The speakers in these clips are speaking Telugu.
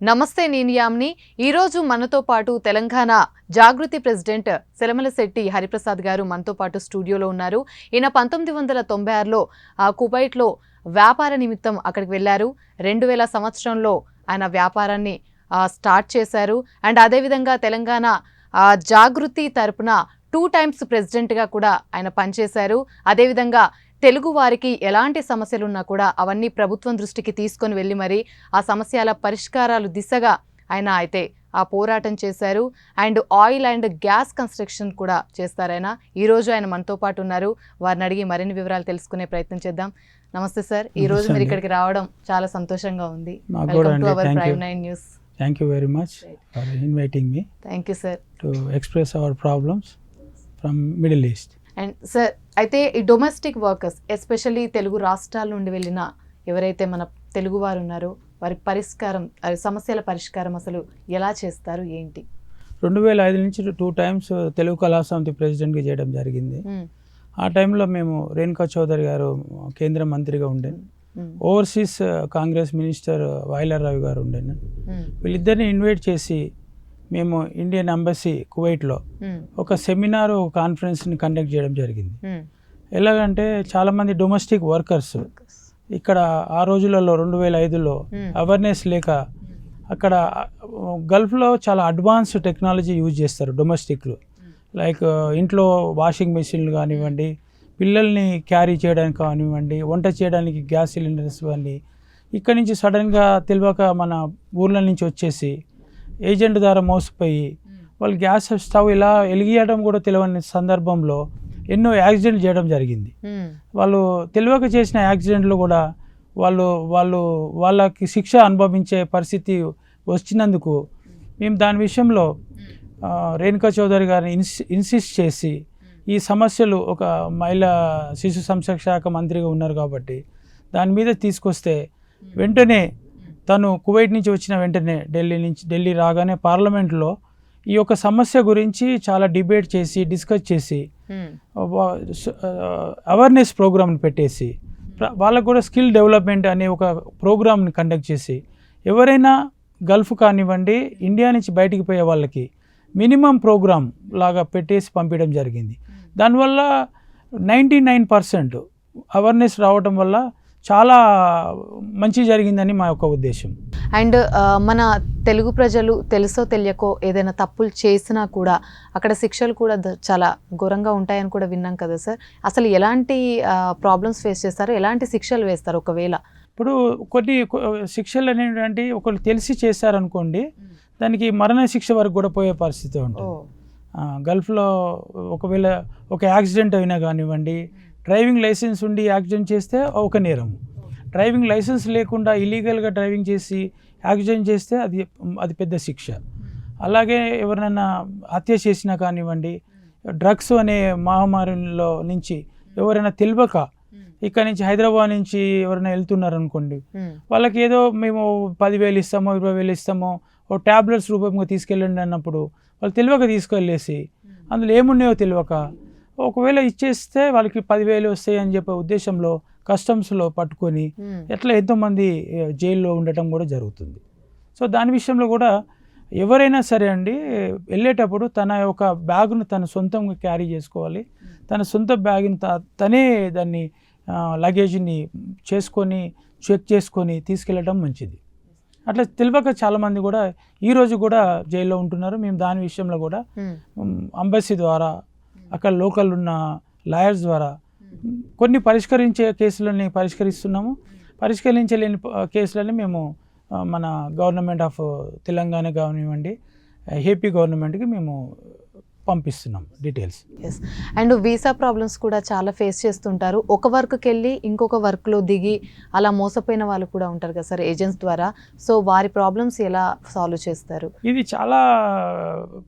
నమస్తే నేను యామ్ని. ఈరోజు మనతో పాటు తెలంగాణ జాగృతి ప్రెసిడెంట్ సెలమలశెట్టి హరిప్రసాద్ గారు మనతో పాటు స్టూడియోలో ఉన్నారు. ఈయన పంతొమ్మిది వందల తొంభై ఆరులో ఆ, కువైట్లో వ్యాపార నిమిత్తం అక్కడికి వెళ్ళారు. రెండు వేల సంవత్సరంలో ఆయన వ్యాపారాన్ని స్టార్ట్ చేశారు. అండ్ అదేవిధంగా తెలంగాణ జాగృతి తరపున టూ టైమ్స్ ప్రెసిడెంట్గా కూడా ఆయన పనిచేశారు. అదేవిధంగా తెలుగు వారికి ఎలాంటి సమస్యలు ఉన్నా కూడా అవన్నీ ప్రభుత్వం దృష్టికి తీసుకొని వెళ్ళి మరి ఆ సమస్యల పరిష్కారాలు దిశగా ఆయన అయితే ఆ పోరాటం చేశారు. And oil and gas construction కూడా చేస్తారు ఆయన. ఈ రోజు ఆయన మనతో పాటు ఉన్నారు. వారిని అడిగి మరిన్ని వివరాలు తెలుసుకునే ప్రయత్నం చేద్దాం. నమస్తే సార్. ఈ రోజు నమస్తే మీరు. ఇక్కడికి రావడం చాలా సంతోషంగా ఉంది. Prime nine news thank you very much. For inviting me thank you sir to express our problems from Middle East and sir అయితే ఈ డొమెస్టిక్ వర్కర్స్ ఎస్పెషల్లీ తెలుగు రాష్ట్రాల నుండి వెళ్ళిన ఎవరైతే మన తెలుగు వారు ఉన్నారో వారి పరిష్కారం ఆ సమస్యల పరిష్కారం అసలు ఎలా చేస్తారు ఏంటి రెండు వేల ఐదు నుంచి టూ టైమ్స్ తెలుగు కళా సమితి ప్రెసిడెంట్గా చేయడం జరిగింది మ్మ్. ఆ టైంలో మేము రేణుకా చౌదరి గారు కేంద్ర మంత్రిగా ఉండే. Overseas Congress minister Vayalar Rao garu ఉండే. వీళ్ళిద్దరిని ఇన్వైట్ చేసి మేము ఇండియన్ ఎంబసీ కువైట్లో. ఒక సెమినార్ ఒక కాన్ఫరెన్స్ని కండక్ట్ చేయడం జరిగింది మ్మ్. ఎలాగంటే చాలామంది డొమెస్టిక్ వర్కర్స్ ఇక్కడ ఆ రోజులలో రెండు వేల ఐదులో. అవేర్నెస్ లేక అక్కడ గల్ఫ్లో చాలా అడ్వాన్స్ టెక్నాలజీ యూజ్ చేస్తారు డొమెస్టిక్లు లైక్ ఇంట్లో వాషింగ్ మెషిన్లు కానివ్వండి పిల్లల్ని క్యారీ చేయడానికి కానివ్వండి వంట చేయడానికి గ్యాస్ సిలిండర్స్ ఇవ్వండి ఇక్కడ నుంచి సడన్గా తెలియక మన ఊర్ల నుంచి వచ్చేసి ఏజెంట్ ద్వారా మోసపోయి వాళ్ళు గ్యాస్ స్టవ్ ఇలా వెలిగియడం కూడా తెలియని సందర్భంలో ఎన్నో యాక్సిడెంట్ చేయడం జరిగింది. వాళ్ళు తెలియక చేసిన యాక్సిడెంట్లు కూడా వాళ్ళు వాళ్ళు వాళ్ళకి శిక్ష అనుభవించే పరిస్థితి వచ్చినందుకు మేము దాని విషయంలో రేణుకా చౌదరి గారిని ఇన్స్ ఇన్సిస్ట్ చేసి ఈ సమస్యలు ఒక మహిళా శిశు సంరక్షణ శాఖ మంత్రిగా ఉన్నారు కాబట్టి దాని మీద తీసుకొస్తే వెంటనే తను కువైట్ నుంచి వచ్చిన వెంటనే ఢిల్లీ నుంచి ఢిల్లీ రాగానే పార్లమెంట్లో ఈ యొక్క సమస్య గురించి చాలా డిబేట్ చేసి డిస్కస్ చేసి. అవేర్నెస్ ప్రోగ్రామ్ని పెట్టేసి వాళ్ళకు కూడా స్కిల్ డెవలప్మెంట్ అనే ఒక ప్రోగ్రామ్ని కండక్ట్ చేసి ఎవరైనా గల్ఫ్ కానివ్వండి ఇండియా నుంచి బయటికి పోయే వాళ్ళకి మినిమం ప్రోగ్రామ్ లాగా పెట్టేసి పంపించడం జరిగింది దానివల్ల నైంటీ నైన్ పర్సెంట్ అవేర్నెస్ రావడం వల్ల చాలా మంచి జరిగిందని మా యొక్క ఉద్దేశం. అండ్ మన తెలుగు ప్రజలు తెలుసో తెలియకో ఏదైనా తప్పులు చేసినా కూడా అక్కడ శిక్షలు కూడా చాలా ఘోరంగా ఉంటాయని కూడా విన్నాం కదా సార్. అసలు ఎలాంటి ప్రాబ్లమ్స్ ఫేస్ చేస్తారు ఎలాంటి శిక్షలు వేస్తారు ఒకవేళ? ఇప్పుడు కొన్ని శిక్షలు అనేటువంటి ఒకళ్ళు తెలిసి చేశారనుకోండి దానికి మరణ శిక్ష వరకు కూడా పోయే పరిస్థితి ఉంటుంది. గల్ఫ్లో ఒకవేళ ఒక యాక్సిడెంట్ అయినా కానివ్వండి డ్రైవింగ్ లైసెన్స్ ఉండి యాక్సిడెంట్ చేస్తే ఒక నేరం డ్రైవింగ్ లైసెన్స్ లేకుండా ఇలీగల్గా డ్రైవింగ్ చేసి యాక్సిడెంట్ చేస్తే అది అది పెద్ద శిక్ష. అలాగే ఎవరైనా హత్య చేసినా కానివ్వండి డ్రగ్స్ అనే మహమ్మారిలో నుంచి ఎవరైనా తెలియక ఇక్కడ నుంచి హైదరాబాద్ నుంచి ఎవరైనా వెళ్తున్నారు అనుకోండి. వాళ్ళకి ఏదో మేము పదివేలు ఇస్తామో ఇరవై వేలు ఇస్తామో ఓ ట్యాబ్లెట్స్ రూపంగా తీసుకెళ్ళండి అన్నప్పుడు వాళ్ళు తెలియక తీసుకెళ్ళేసి అందులో ఏమున్నాయో తెలియక ఒకవేళ ఇచ్చేస్తే వాళ్ళకి పదివేలు వస్తాయి అని చెప్పే ఉద్దేశంలో కస్టమ్స్లో పట్టుకొని. ఎట్లా ఎంతోమంది జైల్లో ఉండటం కూడా జరుగుతుంది సో దాని విషయంలో కూడా ఎవరైనా సరే అండి వెళ్ళేటప్పుడు తన యొక్క బ్యాగ్ను తన సొంతంగా క్యారీ చేసుకోవాలి తన సొంత బ్యాగ్ని త- తనే దాన్ని లగేజ్ని చేసుకొని చెక్ చేసుకొని తీసుకెళ్ళటం మంచిది అట్లా తెలియక చాలామంది కూడా ఈ రోజు కూడా జైల్లో ఉంటున్నారు మేము దాని విషయంలో కూడా. అంబసీ ద్వారా అక్కడ లోకల్ ఉన్న లాయర్స్ ద్వారా కొన్ని పరిష్కరించే కేసులని పరిష్కరిస్తున్నాము. పరిష్కరించలేని కేసులని మేము మన గవర్నమెంట్ ఆఫ్ తెలంగాణ కానివ్వండి ఏపీ గవర్నమెంట్కి మేము పంపిస్తున్నాం details. Yes and visa problems కూడా చాలా ఫేస్ చేస్తుంటారు. ఒక వర్క్కి వెళ్ళి ఇంకొక వర్క్లో దిగి అలా మోసపోయిన వాళ్ళు కూడా ఉంటారు కదా సార్ ఏజెంట్స్ ద్వారా. సో వారి ప్రాబ్లమ్స్ ఎలా సాల్వ్ చేస్తారు? ఇది చాలా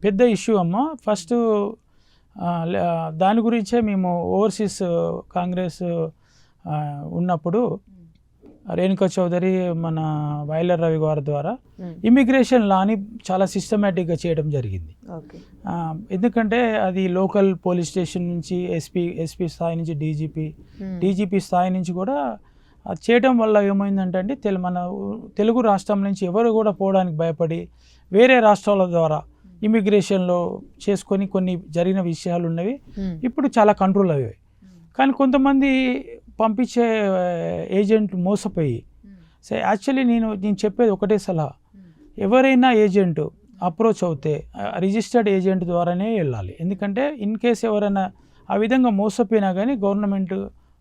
పెద్ద ఇష్యూ అమ్మ. ఫస్ట్ దాని గురించే మేము ఓవర్సీస్ కాంగ్రెస్ ఉన్నప్పుడు రేణుకా చౌదరి మన వైలర్ రవి గారి ద్వారా ఇమిగ్రేషన్ లాని చాలా సిస్టమేటిక్గా చేయడం జరిగింది. ఎందుకంటే అది లోకల్ పోలీస్ స్టేషన్ నుంచి ఎస్పీ ఎస్పీ స్థాయి నుంచి డీజీపీ డీజీపీ స్థాయి నుంచి కూడా అది చేయడం వల్ల ఏమైందంటే అండి తెలు మన తెలుగు రాష్ట్రం నుంచి ఎవరు కూడా పోవడానికి భయపడి వేరే రాష్ట్రాల ద్వారా ఇమిగ్రేషన్లో చేసుకొని కొన్ని జరిగిన విషయాలు ఉన్నవి ఉమ్, ఇప్పుడు చాలా కంట్రోల్ అయ్యాయి. కానీ కొంతమంది పంపించే ఏజెంట్ మోసపోయి సో యాక్చువల్లీ నేను నేను చెప్పేది ఒకటే సలహా. ఎవరైనా ఏజెంట్ అప్రోచ్ అవుతే రిజిస్టర్డ్ ఏజెంట్ ద్వారానే వెళ్ళాలి. ఎందుకంటే ఇన్ కేస్ ఎవరైనా ఆ విధంగా మోసపోయినా కానీ గవర్నమెంట్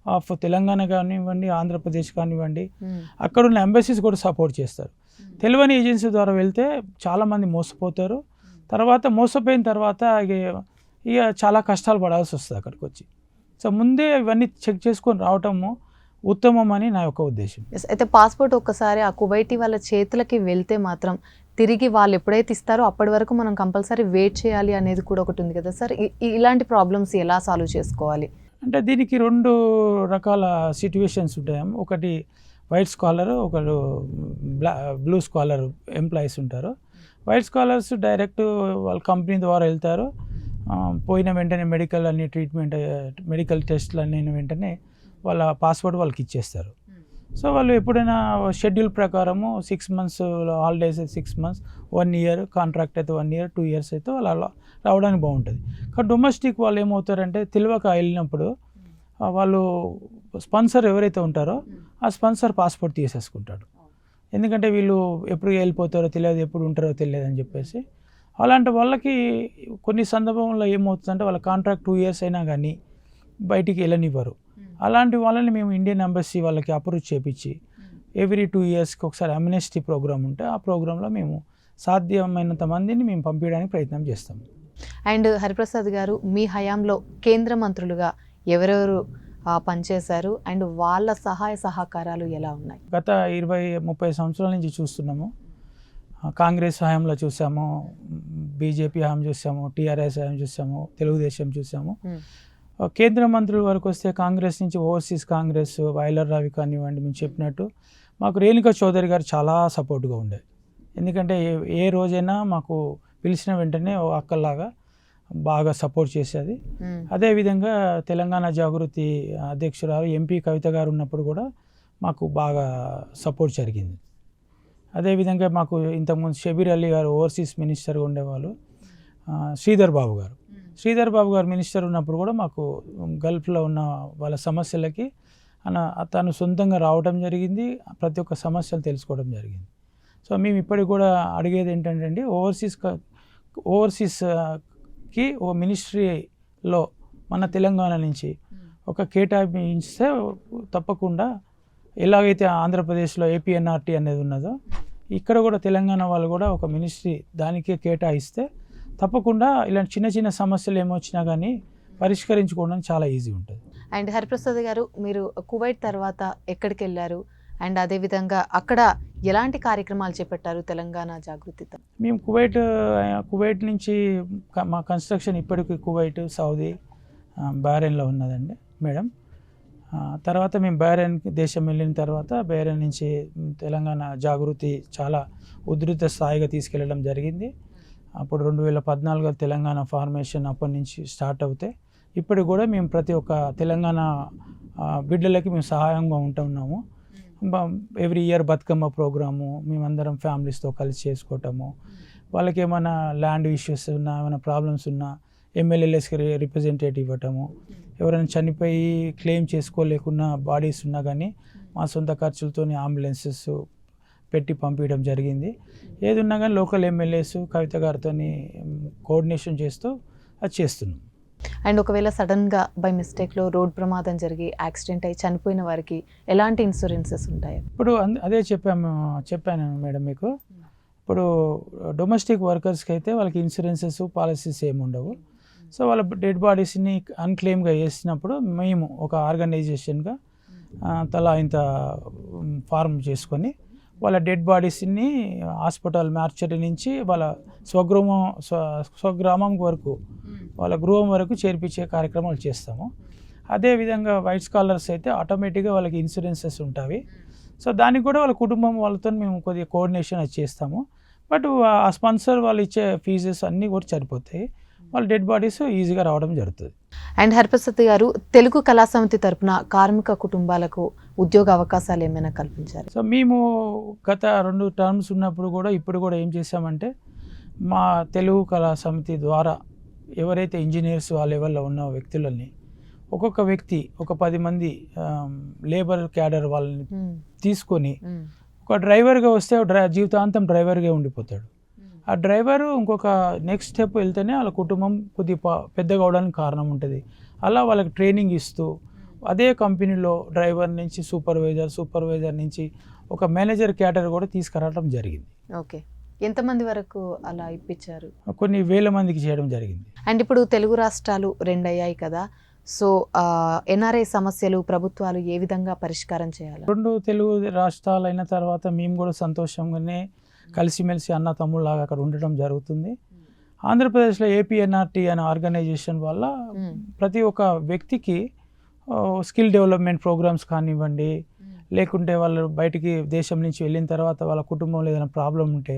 ఆఫ్ తెలంగాణ కానివ్వండి ఆంధ్రప్రదేశ్ కానివ్వండి అక్కడ ఉన్న ఎంబసీస్ కూడా సపోర్ట్ చేస్తారు. తెలియని ఏజెన్సీ ద్వారా వెళ్తే చాలామంది మోసపోతారు. తర్వాత మోసపోయిన తర్వాత ఇక ఇక చాలా కష్టాలు పడాల్సి వస్తుంది అక్కడికి వచ్చి. సో ముందే ఇవన్నీ చెక్ చేసుకొని రావటము ఉత్తమం అని నా యొక్క ఉద్దేశం. అయితే పాస్పోర్ట్ ఒక్కసారి ఆ కువైటీ వాళ్ళ చేతులకి వెళ్తే మాత్రం తిరిగి వాళ్ళు ఎప్పుడైతే ఇస్తారో అప్పటి వరకు మనం కంపల్సరీ వెయిట్ చేయాలి అనేది కూడా ఒకటి ఉంది కదా సార్. ఇలాంటి ప్రాబ్లమ్స్ ఎలా సాల్వ్ చేసుకోవాలి? అంటే దీనికి రెండు రకాల సిట్యువేషన్స్ ఉంటాయి. ఒకటి వైట్ స్కాలర్ ఒకరు బ్లా బ్లూ స్కాలర్ ఎంప్లాయీస్ ఉంటారు. వైట్ స్కాలర్స్ డైరెక్ట్ వాళ్ళ కంపెనీ ద్వారా వెళ్తారు. పోయిన వెంటనే మెడికల్ అన్ని ట్రీట్మెంట్ మెడికల్ టెస్ట్లు అన్ని వెంటనే వాళ్ళ పాస్పోర్ట్ వాళ్ళకి ఇచ్చేస్తారు. సో వాళ్ళు ఎప్పుడైనా షెడ్యూల్ ప్రకారము సిక్స్ మంత్స్ హాలిడేస్ అయితే six months one year contract అయితే వన్ ఇయర్ టూ ఇయర్స్ అయితే వాళ్ళు అలా రావడానికి బాగుంటుంది. కానీ డొమెస్టిక్ వాళ్ళు ఏమవుతారంటే తెలియక వెళ్ళినప్పుడు ఆ, వాళ్ళు స్పాన్సర్ ఎవరైతే ఉంటారో ఆ స్పాన్సర్ పాస్పోర్ట్ తీసేసుకుంటాడు. ఎందుకంటే వీళ్ళు ఎప్పుడు వెళ్ళిపోతారో తెలియదు ఎప్పుడు ఉంటారో తెలియదు అని చెప్పేసి. అలాంటి వాళ్ళకి కొన్ని సందర్భంలో ఏమవుతుందంటే వాళ్ళ కాంట్రాక్ట్ టూ ఇయర్స్ అయినా కానీ బయటికి వెళ్ళనివ్వరు. అలాంటి వాళ్ళని మేము ఇండియన్ ఎంబసీ వాళ్ళకి అప్రోచ్ చేపించి ఎవ్రీ టూ ఇయర్స్కి ఒకసారి అమ్నెస్టీ ప్రోగ్రామ్ ఉంటే ఆ ప్రోగ్రాంలో మేము సాధ్యమైనంత మందిని మేము పంపించడానికి ప్రయత్నం చేస్తాము అండ్ హరిప్రసాద్ గారు మీ హయాంలో కేంద్ర మంత్రులుగా ఎవరెవరు పనిచేశారు అండ్ వాళ్ళ సహాయ సహకారాలు ఎలా ఉన్నాయి? గత ఇరవై ముప్పై సంవత్సరాల నుంచి చూస్తున్నాము. కాంగ్రెస్ హయాంలో చూసాము. బీజేపీ హయాం చూసాము. టీఆర్ఎస్ హయాం చూసాము. తెలుగుదేశం చూసాము. కేంద్ర మంత్రుల వరకు వస్తే కాంగ్రెస్ నుంచి ఓవర్సీస్ కాంగ్రెస్ వైలర్ రావి కానివ్వండి మేము చెప్పినట్టు మాకు రేణుకా చౌదరి గారు చాలా సపోర్ట్గా ఉండేది. ఎందుకంటే ఏ ఏ రోజైనా మాకు పిలిచిన వెంటనే ఓ అక్కలాగా బాగా సపోర్ట్ చేసేది. అదేవిధంగా తెలంగాణ జాగృతి అధ్యక్షురాలు ఎంపీ కవిత గారు ఉన్నప్పుడు కూడా మాకు బాగా సపోర్ట్ జరిగింది. అదేవిధంగా మాకు ఇంతకుముందు షబీర్ అలీ గారు ఓవర్సీస్ మినిస్టర్గా ఉండేవాళ్ళు శ్రీధర్ బాబు గారు. శ్రీధర్ బాబు గారు మినిస్టర్ ఉన్నప్పుడు కూడా మాకు గల్ఫ్లో ఉన్న వాళ్ళ సమస్యలకి తను సొంతంగా రావడం జరిగింది ప్రతి ఒక్క సమస్యలు తెలుసుకోవడం జరిగింది. సో మేము ఇప్పటికి కూడా అడిగేది ఏంటంటే అండి ఓవర్సీస్ క- ఓ మినిస్ట్రీలో మన తెలంగాణ నుంచి ఒక కేటాయించితే తప్పకుండా ఎలాగైతే ఆంధ్రప్రదేశ్లో ఏపీఎన్ఆర్టీ అనేది ఉన్నదో ఇక్కడ కూడా తెలంగాణ వాళ్ళు కూడా ఒక మినిస్ట్రీ దానికే కేటాయిస్తే తప్పకుండా ఇలాంటి చిన్న చిన్న సమస్యలు ఏమొచ్చినా కానీ పరిష్కరించుకోవడం చాలా ఈజీ ఉంటుంది. అండ్ హరిప్రసాద్ గారు మీరు కువైట్ తర్వాత ఎక్కడికి వెళ్ళారు అండ్ అదేవిధంగా అక్కడ ఎలాంటి కార్యక్రమాలు చేపట్టారు తెలంగాణ జాగృతితో? మేము కువైట్ కువైట్ నుంచి మా కన్స్ట్రక్షన్ ఇప్పటికి కువైట్ సౌదీ బారెన్లో బహ్రెయిన్లో ఉన్నదండి మేడం. తర్వాత మేము బహ్రెయిన్ దేశం వెళ్ళిన తర్వాత బహ్రెయిన్ నుంచి తెలంగాణ జాగృతి చాలా ఉధృత స్థాయిగా తీసుకెళ్ళడం జరిగింది. అప్పుడు రెండు వేల పద్నాలుగు తెలంగాణ ఫార్మేషన్ అప్పటి నుంచి స్టార్ట్ అవుతే ఇప్పుడు కూడా మేము ప్రతి ఒక్క తెలంగాణ బిడ్డలకి మేము సహాయంగా ఉంటున్నాము ఎవ్రీ ఇయర్ బతుకమ్మ ప్రోగ్రాము మేమందరం ఫ్యామిలీస్తో కలిసి చేసుకోవటము. వాళ్ళకి ఏమైనా ల్యాండ్ ఇష్యూస్ ఉన్నా ఏమైనా ప్రాబ్లమ్స్ ఉన్నా ఎమ్మెల్యేలెస్కి రిప్రజెంటేటివ్ ఇవ్వటము. ఎవరైనా చనిపోయి క్లెయిమ్ చేసుకోలేకున్నా బాడీస్ ఉన్నా కానీ మా సొంత ఖర్చులతో అంబులెన్సెస్ పెట్టి పంపించడం జరిగింది. ఏది ఉన్నా కానీ లోకల్ ఎమ్మెల్యేస్ కవిత గారితో కోఆర్డినేషన్ చేస్తూ అది చేస్తున్నాం. అండ్ ఒకవేళ సడన్గా బై మిస్టేక్లో రోడ్ ప్రమాదం జరిగి యాక్సిడెంట్ అయి చనిపోయిన వారికి ఎలాంటి ఇన్సూరెన్సెస్ ఉంటాయి? ఇప్పుడు అంద- అదే చెప్పాము చెప్పాను మేడం మీకు. ఇప్పుడు డొమెస్టిక్ వర్కర్స్కి అయితే వాళ్ళకి ఇన్సూరెన్సెస్ పాలసీస్ ఏమి ఉండవు. సో వాళ్ళ డెడ్ బాడీస్ని అన్క్లెయిమ్గా చేసినప్పుడు మేము ఒక ఆర్గనైజేషన్గా తలా ఇంత ఫార్మ్ చేసుకొని వాళ్ళ డెడ్ బాడీస్ని హాస్పిటల్ మార్చరీ నుంచి వాళ్ళ స్వగృహం స్వ స్వగ్రామం వరకు వాళ్ళ గృహం వరకు చేర్పించే కార్యక్రమాలు చేస్తాము. అదేవిధంగా వైట్ స్కాలర్స్ అయితే ఆటోమేటిక్గా వాళ్ళకి ఇన్సూరెన్సెస్ ఉంటాయి. సో దానికి కూడా వాళ్ళ కుటుంబం వాళ్ళతో మేము కొద్దిగా కోఆర్డినేషన్ అది చేస్తాము. బట్ ఆ స్పాన్సర్ వాళ్ళు ఇచ్చే ఫీజెస్ అన్నీ కూడా సరిపోతాయి. వాళ్ళ డెడ్ బాడీస్ ఈజీగా రావడం జరుగుతుంది. అండ్ హరిప్రసాద్ గారు తెలుగు కళా సమితి తరపున కార్మిక కుటుంబాలకు ఉద్యోగ అవకాశాలు ఏమైనా కల్పించారు? సో మేము గత రెండు టర్మ్స్ ఉన్నప్పుడు కూడా ఇప్పుడు కూడా ఏం చేసామంటే మా తెలుగు కళా సమితి ద్వారా ఎవరైతే ఇంజనీర్స్ ఆ లెవెల్లో ఉన్న వ్యక్తులని ఒక్కొక్క వ్యక్తి ఒక పది మంది లేబర్ క్యాడర్ వాళ్ళని తీసుకొని ఒక డ్రైవర్గా వస్తే డ్రై జీవితాంతం డ్రైవర్గా ఉండిపోతాడు. ఆ డ్రైవరు ఇంకొక నెక్స్ట్ స్టెప్ వెళ్తేనే వాళ్ళ కుటుంబం కొద్ది ప- పెద్దగా అవడానికి కారణం ఉంటుంది. అలా వాళ్ళకి ట్రైనింగ్ ఇస్తూ అదే కంపెనీలో డ్రైవర్ నుంచి సూపర్వైజర్ సూపర్వైజర్ నుంచి ఒక మేనేజర్ క్యాటర్ కూడా తీసుకురావడం జరిగింది. ఓకే. ఎంతమంది వరకు అలా ఇప్పించారు? కొన్ని వేల మందికి చేయడం జరిగింది. అండ్ ఇప్పుడు తెలుగు రాష్ట్రాలు రెండు అయ్యాయి కదా. సో ఎన్ఆర్ఐ సమస్యలు ప్రభుత్వాలు ఏ విధంగా పరిష్కారం చేయాలి? రెండు తెలుగు రాష్ట్రాలు అయిన తర్వాత మేము కూడా సంతోషంగానే కలిసిమెలిసి అన్న తమ్ముళ్ళలాగా అక్కడ ఉండడం జరుగుతుంది. ఆంధ్రప్రదేశ్లో ఏపీఎన్ఆర్టీ అనే ఆర్గనైజేషన్ వల్ల ప్రతి ఒక్క వ్యక్తికి స్కిల్ డెవలప్మెంట్ ప్రోగ్రామ్స్ కానివ్వండి లేకుంటే వాళ్ళు బయటికి దేశం నుంచి వెళ్ళిన తర్వాత వాళ్ళ కుటుంబంలో ఏదైనా ప్రాబ్లం ఉంటే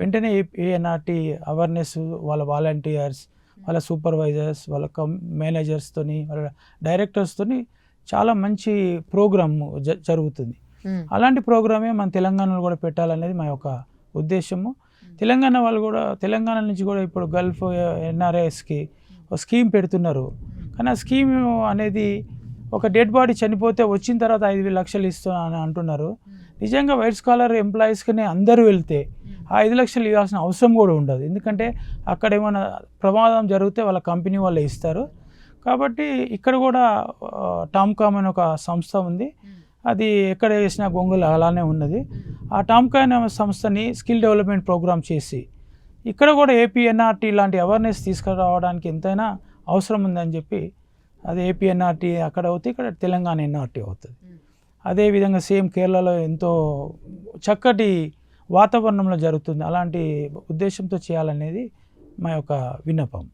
వెంటనే ఏఎన్ఆర్టీ అవేర్నెస్ వాళ్ళ వాలంటీర్స్ వాళ్ళ సూపర్వైజర్స్ వాళ్ళ కం మేనేజర్స్తోని వాళ్ళ డైరెక్టర్స్తోని చాలా మంచి ప్రోగ్రామ్ జరుగుతుంది. అలాంటి ప్రోగ్రామే మన తెలంగాణలో కూడా పెట్టాలనేది మా యొక్క ఉద్దేశము. తెలంగాణ వాళ్ళు కూడా తెలంగాణ నుంచి కూడా ఇప్పుడు గల్ఫ్ ఎన్ఆర్ఐఎస్కి ఒక స్కీమ్ పెడుతున్నారు. కానీ ఆ స్కీమ్ అనేది ఒక డెడ్ బాడీ చనిపోతే వచ్చిన తర్వాత ఐదు వేల లక్షలు ఇస్తున్నా అని అంటున్నారు. నిజంగా వైట్ స్కాలర్ ఎంప్లాయీస్కి అందరూ వెళ్తే ఆ ఐదు లక్షలు ఇవ్వాల్సిన అవసరం కూడా ఉండదు. ఎందుకంటే అక్కడ ఏమైనా ప్రమాదం జరిగితే వాళ్ళ కంపెనీ వాళ్ళే ఇస్తారు. కాబట్టి ఇక్కడ కూడా టామ్కామ్ అనే ఒక సంస్థ ఉంది. అది ఎక్కడ వేసినా గొంగులు అలానే ఉన్నది. ఆ టామ్కాయన్ సంస్థని స్కిల్ డెవలప్మెంట్ ప్రోగ్రామ్ చేసి ఇక్కడ కూడా ఏపీఎన్ఆర్టీ లాంటి అవేర్నెస్ తీసుకురావడానికి ఎంతైనా అవసరం ఉందని చెప్పి అది ఏపీఎన్ఆర్టీ అక్కడ అవుతుంది ఇక్కడ తెలంగాణ ఎన్ఆర్టీ అవుతుంది. అదేవిధంగా సేమ్ కేరళలో ఎంతో చక్కటి వాతావరణంలో జరుగుతుంది. అలాంటి ఉద్దేశంతో చేయాలనేది మా యొక్క విన్నపం.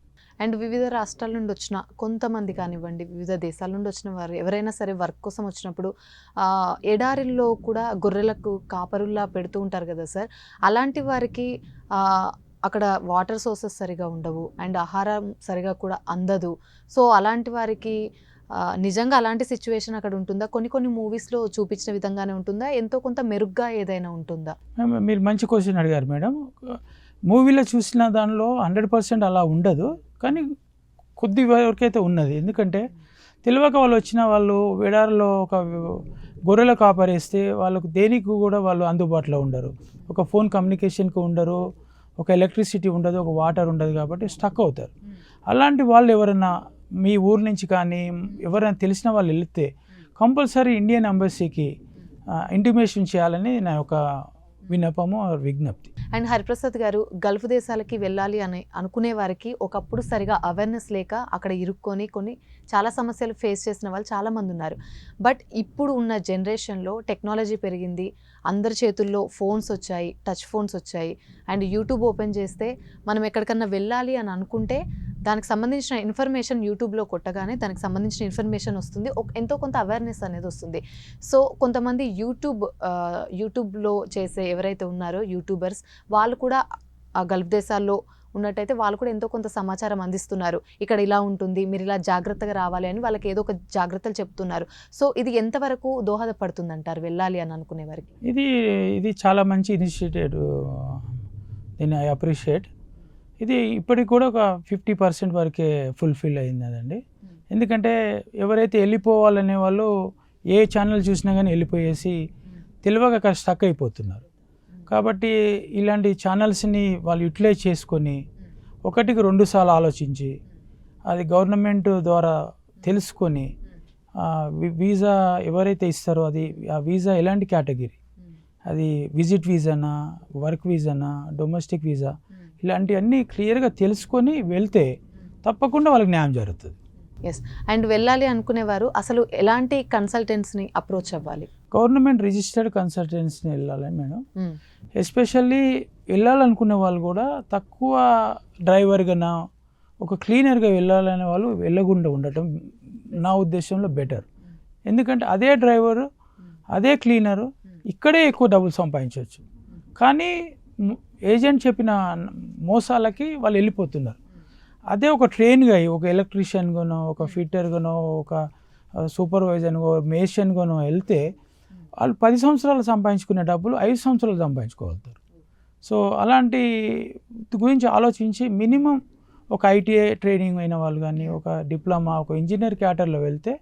అండ్ వివిధ రాష్ట్రాల నుండి వచ్చిన కొంతమంది కానివ్వండి వివిధ దేశాల నుండి వచ్చిన వారు ఎవరైనా సరే వర్క్ కోసం వచ్చినప్పుడు ఎడారిల్లో కూడా గొర్రెలకు కాపరుల్లా పెడుతూ ఉంటారు కదా సార్. అలాంటి వారికి అక్కడ వాటర్ సోర్సెస్ సరిగా ఉండవు అండ్ ఆహారం సరిగా కూడా అందదు. సో అలాంటి వారికి నిజంగా అలాంటి సిచ్యువేషన్ అక్కడ ఉంటుందా? కొన్ని కొన్ని మూవీస్లో చూపించిన విధంగానే ఉంటుందా? ఎంతో కొంత మెరుగ్గా ఏదైనా ఉంటుందా? మీరు మంచి క్వశ్చన్ అడిగారు మేడం. మూవీలో చూసిన దానిలో హండ్రెడ్ పర్సెంట్ అలా ఉండదు. కానీ కొద్ది వరకైతే ఉన్నది. ఎందుకంటే తెలియక వాళ్ళు వచ్చిన వాళ్ళు ఎడారిలో ఒక గొర్రెల కాపరేస్తే వాళ్ళకు దేనికి కూడా వాళ్ళు అందుబాటులో ఉండరు. ఒక ఫోన్ కమ్యూనికేషన్కి ఉండరు ఒక ఎలక్ట్రిసిటీ ఉండదు ఒక వాటర్ ఉండదు కాబట్టి స్టక్ అవుతారు. అలాంటి వాళ్ళు ఎవరైనా మీ ఊరు నుంచి కానీ ఎవరైనా తెలిసిన వాళ్ళు వెళితే కంపల్సరీ ఇండియన్ ఎంబసీకి ఇంటిమేషన్ చేయాలని నా యొక్క విన్నపము ఆర్ విజ్ఞప్తి. అండ్ హరిప్రసాద్ గారు గల్ఫ్ దేశాలకి వెళ్ళాలి అని అనుకునే వారికి ఒకప్పుడు సరిగా అవేర్నెస్ లేక అక్కడ ఇరుక్కొని కొన్ని చాలా సమస్యలు ఫేస్ చేసిన వాళ్ళు చాలామంది ఉన్నారు. బట్ ఇప్పుడు ఉన్న జనరేషన్లో టెక్నాలజీ పెరిగింది. అందరి చేతుల్లో ఫోన్స్ వచ్చాయి టచ్ ఫోన్స్ వచ్చాయి. అండ్ యూట్యూబ్ ఓపెన్ చేస్తే మనం ఎక్కడికన్నా వెళ్ళాలి అని అనుకుంటే దానికి సంబంధించిన ఇన్ఫర్మేషన్ యూట్యూబ్లో కొట్టగానే దానికి సంబంధించిన ఇన్ఫర్మేషన్ వస్తుంది. ఒక ఎంతో కొంత అవేర్నెస్ అనేది వస్తుంది. సో కొంతమంది యూట్యూబ్ యూట్యూబ్లో చేసే ఎవరైతే ఉన్నారో యూట్యూబర్స్ వాళ్ళు కూడా ఆ గల్ఫ్ దేశాల్లో ఉన్నట్టయితే వాళ్ళు కూడా ఎంతో కొంత సమాచారం అందిస్తున్నారు. ఇక్కడ ఇలా ఉంటుంది మీరు ఇలా జాగ్రత్తగా రావాలి అని వాళ్ళకి ఏదో ఒక జాగ్రత్తలు చెప్తున్నారు. సో ఇది ఎంతవరకు దోహదపడుతుంది అంటారు వెళ్ళాలి అని అనుకునే వారికి? ఇది ఇది చాలా మంచి ఇనిషియేటివ్ దీన్ని ఐ అప్రిషియేట్. ఇది ఇప్పటికి కూడా ఒక ఫిఫ్టీ పర్సెంట్ వరకే ఫుల్ఫిల్ అయింది అదండి. ఎందుకంటే ఎవరైతే వెళ్ళిపోవాలనే వాళ్ళు ఏ ఛానల్ చూసినా కానీ వెళ్ళిపోయేసి అక్కడ స్టక్ అయిపోతున్నారు. కాబట్టి ఇలాంటి ఛానల్స్ని వాళ్ళు యూటిలైజ్ చేసుకొని ఒకటికి రెండు సార్లు ఆలోచించి అది గవర్నమెంట్ ద్వారా తెలుసుకొని వీసా ఎవరైతే ఇస్తారో అది ఆ వీసా ఎలాంటి కేటగిరీ? అది విజిట్ వీసానా వర్క్ వీసానా డొమెస్టిక్ వీసా? ఇలాంటివన్నీ క్లియర్గా తెలుసుకొని వెళ్తే తప్పకుండా వాళ్ళకి న్యాయం జరుగుతుంది. ఎస్ అండ్ వెళ్ళాలి అనుకునేవారు అసలు ఎలాంటి కన్సల్టెంట్స్ని అప్రోచ్ అవ్వాలి? గవర్నమెంట్ రిజిస్టర్డ్ కన్సల్టెన్సీని వెళ్ళాలి మేడం. ఎస్పెషల్లీ వెళ్ళాలనుకునే వాళ్ళు కూడా తక్కువ డ్రైవర్గానా ఒక క్లీనర్గా వెళ్ళాలనే వాళ్ళు వెళ్ళకుండా ఉండటం నా ఉద్దేశంలో బెటర్. ఎందుకంటే అదే డ్రైవరు అదే క్లీనరు ఇక్కడే ఎక్కువ డబ్బులు సంపాదించవచ్చు. కానీ ఏజెంట్ చెప్పిన మోసాలకి వాళ్ళు వెళ్ళిపోతున్నారు. అదే ఒక ట్రైన్గా అయ్యి ఒక ఎలక్ట్రీషియన్గానో ఒక ఫిట్టర్గానో ఒక సూపర్వైజర్గానో మేషన్గానో వెళ్తే వాళ్ళు పది సంవత్సరాలు సంపాదించుకునే డబ్బులు ఐదు సంవత్సరాలు సంపాదించుకోగలుగుతారు. సో అలాంటి గురించి ఆలోచించి మినిమం ఒక ఐటీఐ ట్రైనింగ్ అయిన వాళ్ళు కానీ ఒక డిప్లొమా ఒక ఇంజనీర్ క్యాటర్లో వెళ్తే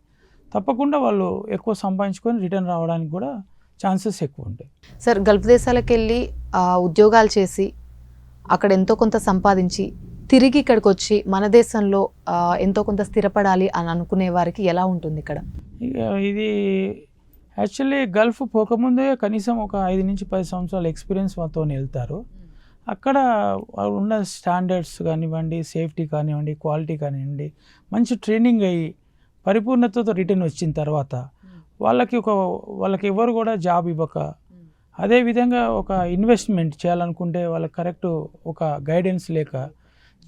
తప్పకుండా వాళ్ళు ఎక్కువ సంపాదించుకొని రిటర్న్ రావడానికి కూడా ఛాన్సెస్ ఎక్కువ ఉంటాయి. సార్ గల్ఫ్ దేశాలకు వెళ్ళి ఉద్యోగాలు చేసి అక్కడ ఎంతో కొంత సంపాదించి తిరిగి ఇక్కడికి వచ్చి మన దేశంలో ఎంతో కొంత స్థిరపడాలి అని అనుకునే వారికి ఎలా ఉంటుంది ఇక్కడ? ఇక ఇది యాక్చువల్లీ గల్ఫ్ పోకముందే కనీసం ఒక ఐదు నుంచి పది సంవత్సరాల ఎక్స్పీరియన్స్ మాతో వెళ్తారు అక్కడ వాళ్ళు ఉన్న స్టాండర్డ్స్ కానివ్వండి సేఫ్టీ కానివ్వండి క్వాలిటీ కానివ్వండి మంచి ట్రైనింగ్ అయ్యి పరిపూర్ణతతో రిటర్న్ వచ్చిన తర్వాత వాళ్ళకి ఒక వాళ్ళకి ఎవరు కూడా జాబ్ ఇవ్వక అదేవిధంగా ఒక ఇన్వెస్ట్మెంట్ చేయాలనుకుంటే వాళ్ళకి కరెక్ట్ ఒక గైడెన్స్ లేక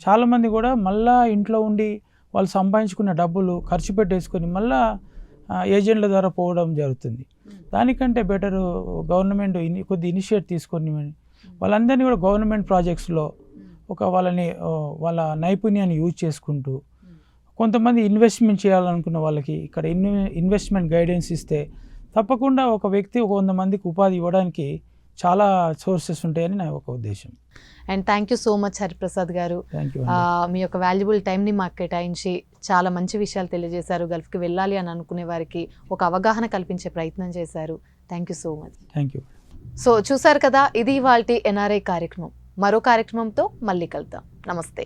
చాలామంది కూడా మళ్ళా ఇంట్లో ఉండి వాళ్ళు సంపాదించుకున్న డబ్బులు ఖర్చు పెట్టేసుకొని మళ్ళీ ఏజెంట్ల ద్వారా పోవడం జరుగుతుంది. దానికంటే బెటరు గవర్నమెంట్ ఇని కొద్ది ఇనిషియేట్ తీసుకొని వాళ్ళందరినీ కూడా గవర్నమెంట్ ప్రాజెక్ట్స్లో ఒక వాళ్ళని వాళ్ళ నైపుణ్యాన్ని యూజ్ చేసుకుంటూ కొంతమంది ఇన్వెస్ట్మెంట్ చేయాలనుకున్న వాళ్ళకి ఇక్కడ ఇన్ ఇన్వెస్ట్మెంట్ గైడెన్స్ ఇస్తే తప్పకుండా ఒక వ్యక్తి ఒక వంద మందికి ఉపాధి ఇవ్వడానికి చాలా సోర్సెస్ ఉంటాయని నా ఒక ఉద్దేశం. And thank you so much Hariprasad garu. మీ యొక్క వాల్యుబుల్ టైంని మాకు కేటాయించి చాలా మంచి విషయాలు తెలియజేశారు. గల్ఫ్కి వెళ్ళాలి అని అనుకునే వారికి ఒక అవగాహన కల్పించే ప్రయత్నం చేశారు. Thank you so much thank you so చూసారు కదా ఇది వాళ్ళ ఎన్ఆర్ఐ కార్యక్రమం. మరో కార్యక్రమంతో మళ్ళీ కలుద్దాం. నమస్తే.